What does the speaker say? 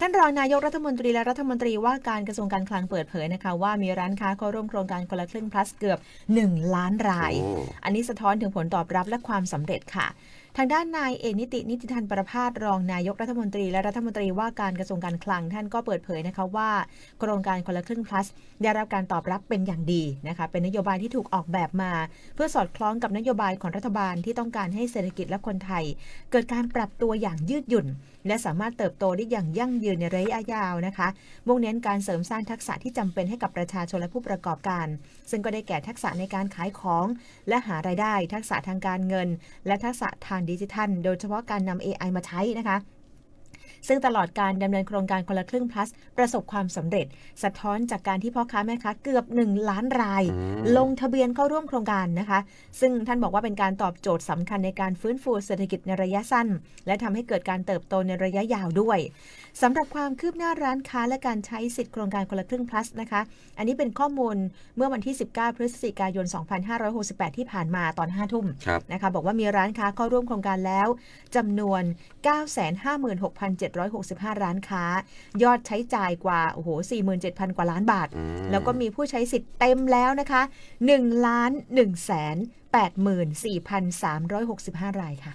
ท่านรองนายกรัฐมนตรีและรัฐมนตรีว่าการกระทรวงการคลังเปิดเผยนะคะ ว่ามีร้านค้าเข้าร่วมโครงการคนละครึ่ง plus เกือบ 1 ล้านรายโอ้อันนี้สะท้อนถึงผลตอบรับและความสำเร็จค่ะ ทางด้านนายเอกนิตินิติทันประพาสรองนายกรัฐมนตรีและรัฐมนตรีว่าการกระทรวงการคลังท่านก็เปิดเผยนะคะว่า โครงการคนละครึ่ง plus ได้รับการตอบรับเป็นอย่างดีนะคะเป็นนโยบายที่ถูกออกแบบมา เพื่อสอดคล้องกับนโยบายของรัฐบาลที่ต้องการให้เศรษฐกิจและคนไทย เกิดการปรับตัวอย่างยืดหยุ่น และสามารถเติบโตได้อย่างยั่งยืนในระยะยาวนะคะมุ่งเน้นการเสริมสร้างทักษะที่จำเป็นให้กับประชาชนและผู้ประกอบการ ซึ่งก็ได้แก่ทักษะในการขายของ และหารายได้ ทักษะทางการเงิน และทักษะทางดิจิทัล โดยเฉพาะการนำ AI มาใช้นะคะ ซึ่งตลอดการดำเนินโครงการคนละครึ่ง plus ประสบความสำเร็จ สะท้อนจากการที่พ่อค้าแม่ค้าเกือบ 1 ล้านรายอืมลงทะเบียนเข้าร่วมโครงการนะคะ ซึ่งท่านบอกว่าเป็นการตอบโจทย์สำคัญในการฟื้นฟูเศรษฐกิจในระยะสั้น และทำให้เกิดการเติบโตในระยะยาวด้วยสำหรับความคืบหน้าร้านค้าและการใช้สิทธิโครงการคนละครึ่ง plus นะคะ อันนี้เป็นข้อมูลเมื่อวันที่ 19 พฤศจิกายน 2568 ที่ผ่านมาตอน 5 ทุ่มครับนะคะบอกว่ามีร้านค้าเข้าร่วมโครงการแล้วจำนวน956,765 ร้านค้า ยอดใช้จ่ายกว่าโอ้โห47,000 กว่าล้านบาทอืมแล้วก็มีผู้ใช้สิทธิ์เต็มแล้วนะคะ1ล้าน1แสน84,365 รายค่ะ